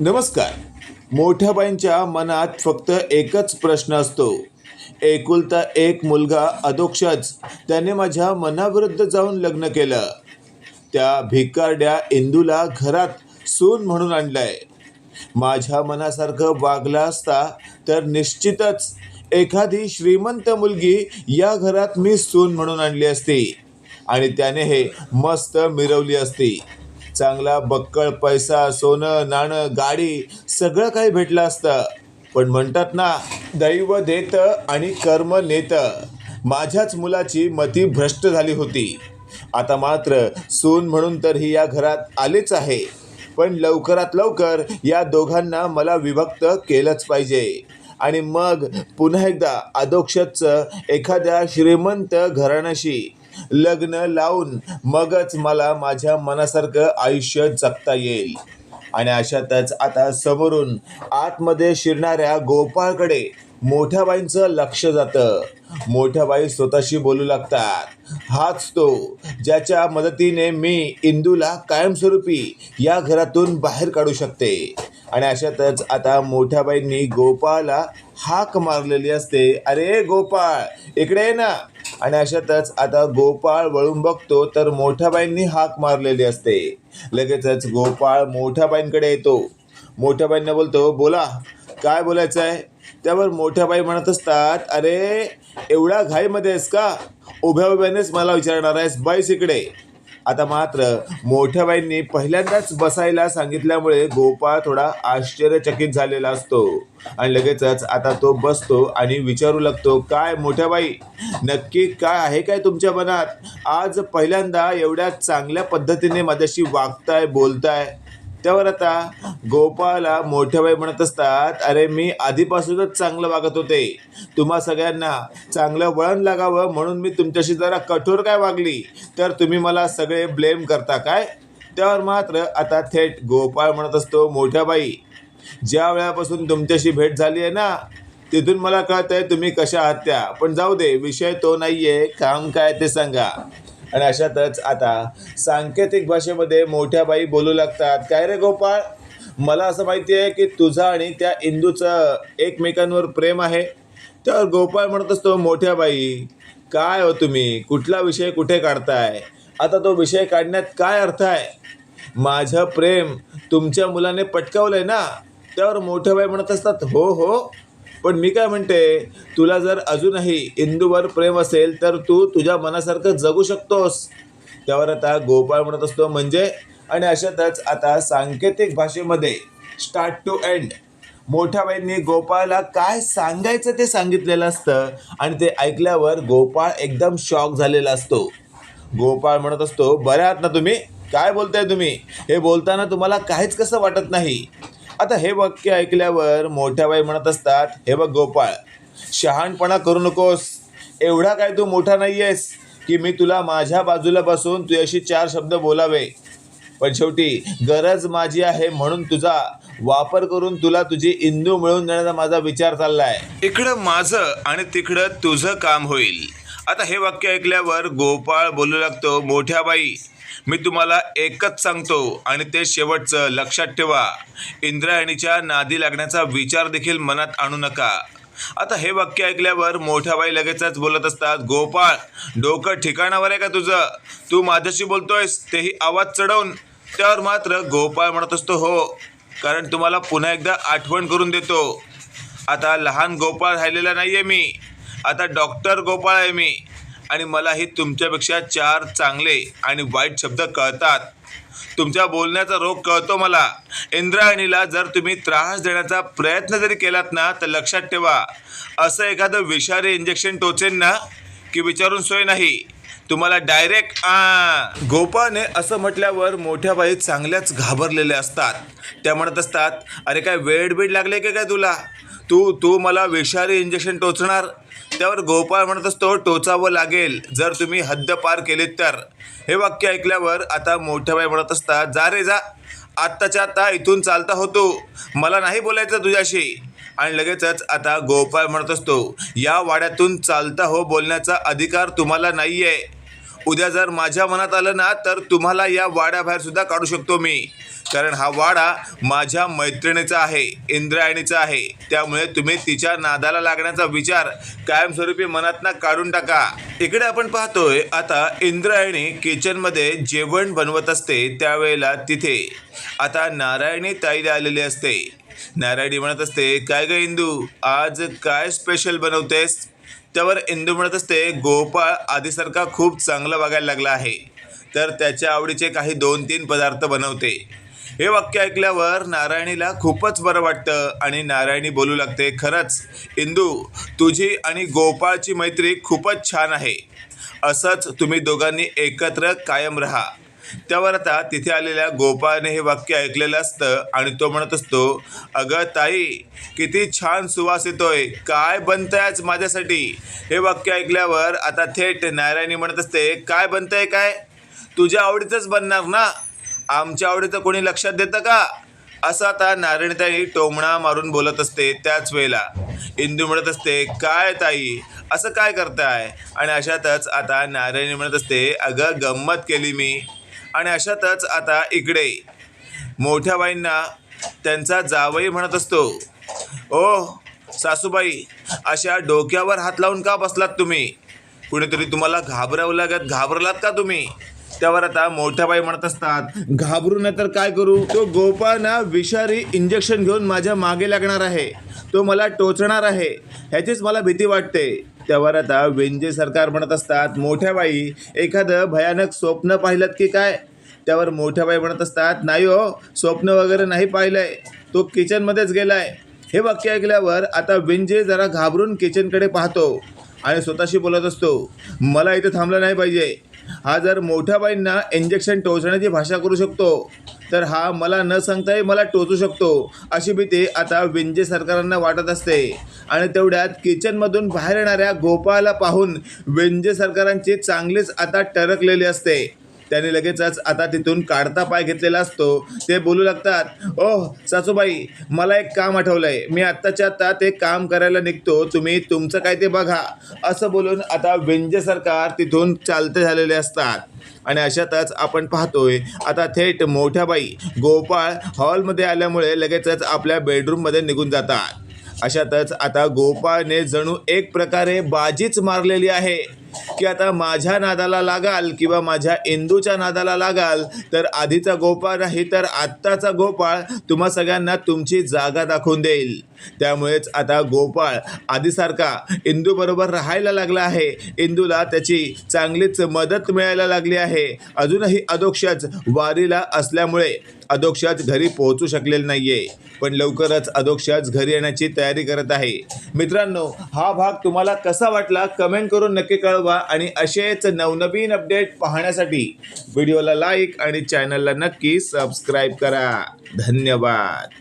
नमस्कार. मोठ्या बाईंच्या मनात फक्त एकच प्रश्न असतो. एकुलता एक मुलगा अदोक्षच त्याने माझ्या मनाविरुद्ध जाऊन लग्न केलं. त्या भिकारड्या इंदूला घरात सून म्हणून आणलंय. माझ्या मनासारखं वागला असता तर निश्चितच एखादी श्रीमंत मुलगी या घरात मी सून म्हणून आणली असती आणि त्याने हे मस्त मिरवली असती. चांगला बक्कळ पैसा सोनं नाणं गाडी सगळं काही भेटलं असतं. पण म्हणतात ना दैव देत आणि कर्म नेत. माझ्याच मुलाची मती भ्रष्ट झाली होती. आता मात्र सून म्हणून तर ही या घरात आलेच आहे. पण लवकरात लवकर या दोघांना मला विभक्त केलंच पाहिजे. आणि मग पुन्हा एकदा अधोक्षजचं एखाद्या श्रीमंत घराण्याशी लग्न लावून मगच मला माझ्या मनासारखं आयुष्य जगता येईल. आणि अशातच आता समोरून आतमध्ये शिरणाऱ्या गोपाळकडे मोठ्या बाईंचं लक्ष जातं. मोठ्या बाई स्वतःशी बोलू लागतात. हाच तो ज्याच्या मदतीने मी इंदूला कायमस्वरूपी या घरातून बाहेर काढू शकते. आणि अशातच आता मोठ्या बाईंनी गोपाळला हाक मारलेली असते. अरे गोपाळ इकडे ना. आणि अशातच आता गोपाळ वळून बघतो तर मोठ्याबाईंनी हाक मारलेली असते. लगेचच गोपाळ मोठ्याबाईंकडे येतो. मोठ्याबाईंना बोलतो बोला काय बोलायचं आहे त्यावर मोठ्याबाई म्हणत असतात अरे एवढ्या घाईमध्ये आहेस का? उभ्या उभ्यानेच मला विचारणार आहेस बाईस इकडे. आता मात्र मोठ्या बाईंनी पहिल्यांदाच बसायला सांगितल्यामुळे गोपाळ थोडा आश्चर्यचकित झालेला असतो. आणि लगेचच आता तो बसतो आणि विचारू लागतो काय मोठ्या बाई नक्की काय आहे काय तुमच्या मनात? आज पहिल्यांदा एवढ्या चांगल्या पद्धतीने माझ्याशी वागताय बोलताय. त्यावर आता गोपाळला मोठ्या म्हणत असतात अरे मी आधीपासूनच चांगलं वागत होते. तुम्हा सगळ्यांना चांगलं वळण लागावं म्हणून मी तुमच्याशी जरा कठोर काय वागली? तर तुम्ही मला सगळे ब्लेम करता काय? त्यावर मात्र आता थेट गोपाळ म्हणत असतो मोठ्या बाई ज्या वेळापासून तुमच्याशी भेट झाली आहे ना तिथून मला कळत आहे तुम्ही कशा आहात त्या. पण जाऊ दे विषय तो नाही आहे काम काय ते सांगा. आणि अशातच आता सांकेतिक भाषेमध्ये मोठ्या बाई बोलू लागतात. काय रे गोपाळ? मला असं माहिती आहे की तुझा आणि त्या इंदूचं एकमेकांवर प्रेम आहे. तर गोपाळ म्हणत असतो मोठ्या बाई काय हो तुम्ही? कुठला विषय कुठे काढताय? आता तो विषय काढण्यात काय अर्थ आहे? माझं प्रेम तुमच्या मुलाने पटकावलंय ना? त्यावर मोठ्या बाई म्हणत असतात हो हो पण मी काय म्हणते तुला जर अजूनही इंदूवर प्रेम असेल तर तू तुझ्या मनासारखं जगू शकतोस. त्यावर आता गोपाळ म्हणत असतो म्हणजे? आणि अशातच आता सांकेतिक भाषेमध्ये स्टार्ट टू एंड मोठ्या बाईंनी गोपाळला काय सांगायचं ते सांगितलेलं असतं आणि ते ऐकल्यावर गोपाळ एकदम शॉक झालेला असतो. गोपाळ म्हणत असतो बरे आहात ना तुम्ही? काय बोलताय तुम्ही? हे बोलताना तुम्हाला काहीच कसं वाटत नाही. आता हे वाक्य ऐकल्यावर मोठ्या बाई म्हणत असतात हे बघ गोपाळ शहाणपणा करू नकोस. एवढा काय तू मोठा नाही आहेस की मी तुला माझ्या बाजूला बसून तुझ्याशी चार शब्द बोलावे. पण शेवटी गरज माझी आहे म्हणून तुझा वापर करून तुला तुझी इंदू मिळवून देण्याचा माझा विचार चाललाय. इकडं माझं आणि तिकडं तुझं काम होईल. आता हे वाक्य ऐकल्यावर गोपाळ बोलू लागतो मोठ्या बाई मी तुम्हाला एकच सांगतो आणि ते शेवटचं लक्षात ठेवा. इंद्रायणीच्या नादी लागण्याचा विचार देखील मनात आणू नका. आता हे वाक्य ऐकल्यावर मोठ्या बाई लगेचच बोलत असतात गोपाळ डोकं ठिकाणावर आहे का तुझं? तू माझ्याशी बोलतोयस तेही आवाज चढवून. त्यावर मात्र गोपाळ म्हणत असतो हो कारण तुम्हाला पुन्हा एकदा आठवण करून देतो. आता लहान गोपाळ राहिलेला नाही आहे मी. आता डॉक्टर गोपाळ आहे मी. आणि मलाही तुमच्यापेक्षा चार चांगले आणि वाईट शब्द कळतात. तुमच्या बोलण्याचा रोग कळतो मला. इंद्रायणीला जर तुम्ही त्रास देण्याचा प्रयत्न जरी केलात ना तर लक्षात ठेवा. असं एखादं विषारी इंजेक्शन टोचेन ना की विचारून सोय नाही. तुम्हाला डायरेक्ट आ. गोपाळने असं म्हटल्यावर मोठ्या बाई चांगल्याच घाबरलेल्या असतात. त्या म्हणत असतात अरे काय वेड बीड लागले की काय तुला? तू तू मला विषारी इंजेक्शन टोचणार? त्यावर गोपाळ म्हणत असतो टोचावं लागेल. जर तुम्ही हद्द पार केलेत तर. हे वाक्य ऐकल्यावर आता मोठ्या बाई म्हणत असता जा रे जा. आत्ताच्या आत्ता इथून चालता होतो मला नाही बोलायचं तुझ्याशी. आणि लगेचच आता गोपाळ म्हणत असतो या वाड्यातून चालता हो बोलण्याचा अधिकार तुम्हाला नाही आहे उद्या जर माझ्या मनात आलं ना तर तुम्हाला या वाड्याबाहेरसुद्धा काढू शकतो मी. कारण हा वाडा माझ्या मैत्रिणीचा आहे इंद्रायणीचा आहे. त्यामुळे तुम्ही तिच्या नादाला लागण्याचा विचार कायमस्वरूपी मनातना काढून टाका. इकडे आपण पाहतोय आता इंद्रायणी किचनमध्ये जेवण बनवत असते त्यावेळेला तिथे. आता नारायणी ताईला आलेली असते. नारायणी म्हणत असते काय ग इंदू आज काय स्पेशल बनवतेस? त्यावर इंदू म्हणत असते गोपाळ आधीसारखा खूप चांगलं बघायला लागला आहे. तर त्याच्या आवडीचे काही दोन तीन पदार्थ बनवते. हे वाक्य ऐकल्यावर नारायणीला खूपच बरं वाटतं आणि नारायणी बोलू लागते खरंच इंदू तुझी आणि गोपाळची मैत्री खूपच छान आहे. असंच तुम्ही दोघांनी एकत्र कायम राहा. त्यावर आता तिथे आलेल्या गोपाळने हे वाक्य ऐकलेलं असतं आणि तो म्हणत असतो अगं ताई किती छान सुवास येतोय. काय बनतंय आज माझ्यासाठी? हे वाक्य ऐकल्यावर आता थेट नारायणी म्हणत असते काय बनतंय काय? तुझ्या आवडीचंच बनणार ना? आमच्या आवडीचं कोणी लक्षात देतं का? असं आता नारायणताई टोमणा मारून बोलत असते त्याच वेळेला. इंदू म्हणत असते काय ताई? असं काय करताय? आणि अशातच आता नारायणी म्हणत असते अगं गंमत केली मी. आणि अशातच आता इकडे. मोठ्या बाईंना त्यांचा जावई म्हणत असतो ओ सासूबाई अशा डोक्यावर हात लावून का बसलात तुम्ही? कुणीतरी तुम्हाला घाबरावं लागत घाबरलात का तुम्ही? त्यावर आता मोठ्या बाई म्हणत असतात घाबरू नाही तर काय करू? तो गोपाळ ना विषारी इंजेक्शन घेऊन माझ्या मागे लागणार आहे. तो मला टोचणार आहे. ह्याचीच मला भीती वाटते. त्यावर आता वेंजे सरकार म्हणत असतात मोठ्या बाई एखादं भयानक स्वप्न पाहिलं की काय? त्यावर मोठ्या बाई म्हणत असतात नाही हो स्वप्न वगैरे नाही पाहिलंय. तो किचनमध्येच गेलाय. हे वाक्य ऐकल्यावर आता विंजे जरा घाबरून किचनकडे पाहतो आणि स्वतःशी बोलत असतो मला इथे थांबलं नाही पाहिजे. हा जर मोठ्या बाईंना इंजेक्शन टोचण्याची भाषा करू शकतो तर हा मला न सांगताही मला टोचू शकतो अशी भीती आता विंजे सरकारांना वाटत असते. आणि तेवढ्यात किचनमधून बाहेर येणाऱ्या गोपाळाला पाहून विंजे सरकारांची चांगलीच आता टरकलेली असते. त्याने लगेचच आता तिथून काढता पाय घेतलेला असतो. ते बोलू लागतात ओह सासूबाई मला एक काम आठवलं आहे मी आत्ताच्या आत्ता ते काम करायला निघतो. तुम्ही तुमचं काय ते बघा. असं बोलून आता व्यंज्य सरकार तिथून चालते झालेले असतात. आणि अशातच आपण पाहतोय आता थेट मोठ्या बाई गोपाळ हॉलमध्ये आल्यामुळे लगेचच आपल्या बेडरूममध्ये निघून जातात. अशातच आता गोपाळने जणू एक प्रकारे बाजीच मारलेली आहे. की आता माझ्या नादाला लागाल किंवा माझ्या इंदूच्या नादाला लागाल तर आधीचा गोपाळ नाही तर आत्ताचा गोपाळ तुम्हा सगळ्यांना तुमची जागा दाखवून देईल. त्यामुळेच आता गोपाळ आधीसारखा इंदूबरोबर राहायला लागला आहे. इंदूला त्याची चांगलीच मदत मिळायला लागली आहे. अजूनही अधोक्षाच वारीला असल्यामुळे अधोक्षाच घरी पोहोचू शकलेला नाहीये. पण लवकरच अधोक्षाच घरी येण्याची तयारी करत आहे. मित्रांनो हा भाग तुम्हाला कसा वाटला कमेंट करून नक्की कळवा आणि असेच नवनवीन अपडेट पाहण्यासाठी व्हिडिओला लाईक आणि चॅनलला नक्की सबस्क्राईब करा. धन्यवाद.